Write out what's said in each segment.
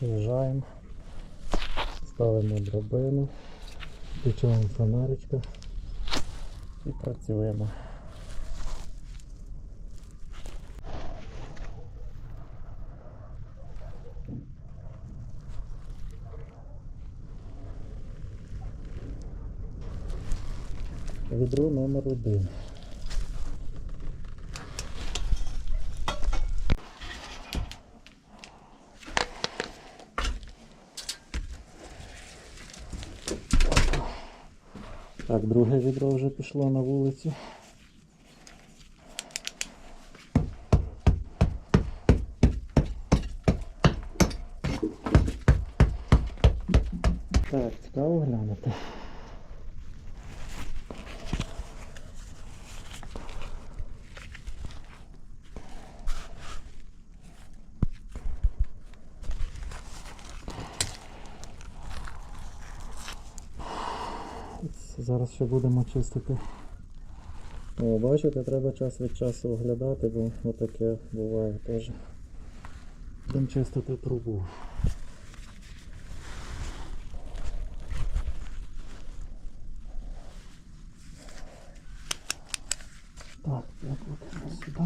Виїжджаємо, ставимо драбину, включаємо фонаричка і працюємо. Відро номер один. Так, друге відро вже пішло на вулицю. Так, цікаво глянути. Зараз ще будемо чистити. О, бачите, треба час від часу оглядати, бо отаке буває теж. Будемо чистити трубу. Так, покладемо сюди.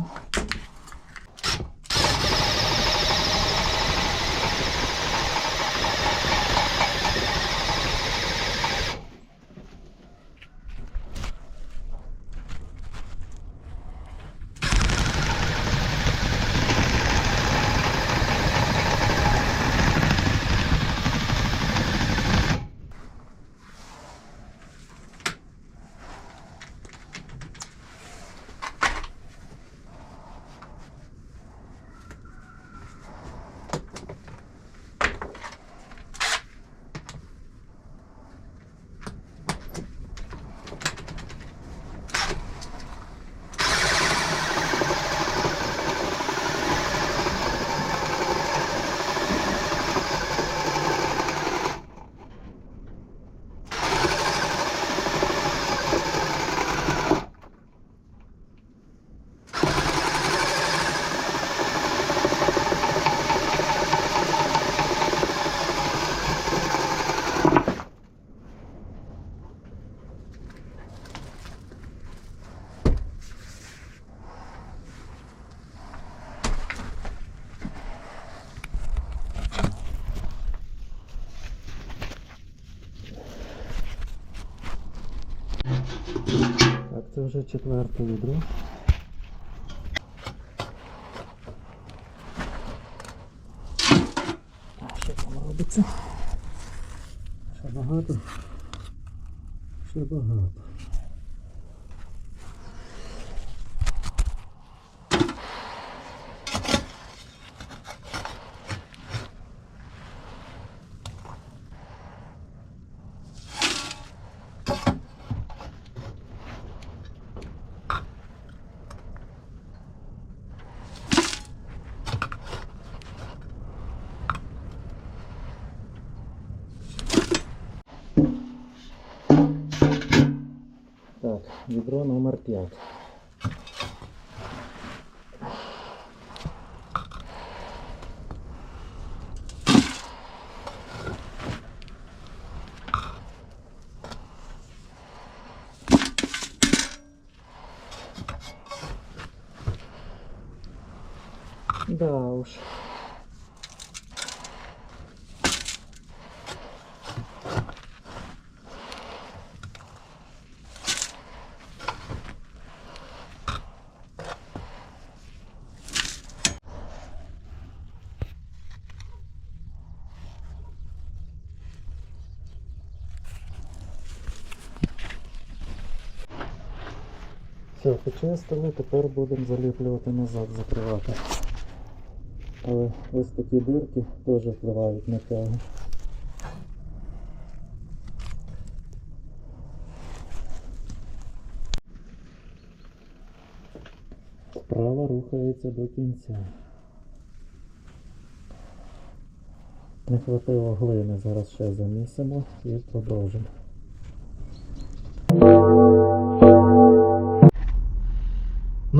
Так, це вже четверте відро. А, Що там робиться? Ще багато. Ще багато. Так, відро номер 5. Да уж. Все, почистили, тепер будемо заліплювати назад, закривати. Але ось такі дирки теж впливають на тягу. Справа рухається до кінця. Не хватило глини, зараз ще замісимо і продовжимо.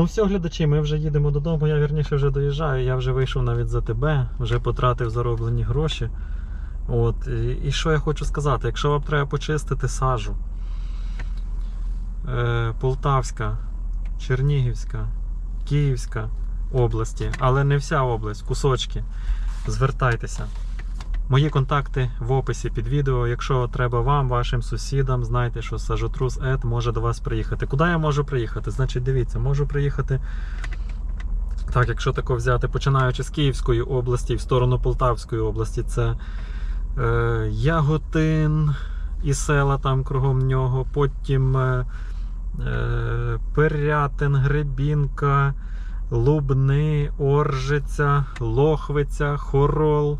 Ну все, глядачі, ми вже їдемо додому. Я вірніше вже доїжджаю. Я вже вийшов навіть за тебе, вже потратив зароблені гроші. От, і, і що я хочу сказати, якщо вам треба почистити сажу, е, Полтавська, Чернігівська, Київська області, але не вся область, кусочки, звертайтеся. Мої контакти в описі під відео. Якщо треба вам, вашим сусідам, знайте, що Сажотрус Ед може до вас приїхати. Куди я можу приїхати? Значить, дивіться, можу приїхати. Так, якщо тако взяти, починаючи з Київської області в сторону Полтавської області, це е, Яготин і села там кругом нього, потім е, е, Пирятин, Гребінка, Лубни, Оржиця, Лохвиця, Хорол.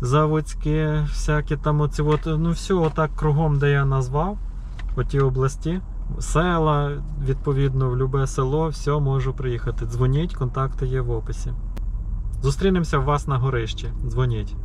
Заводське, всякі там оці от, ну все отак кругом, де я назвав, оті області, села, відповідно, в любе село, все можу приїхати. Дзвоніть, контакти є в описі. Зустрінемося у вас на горищі. Дзвоніть.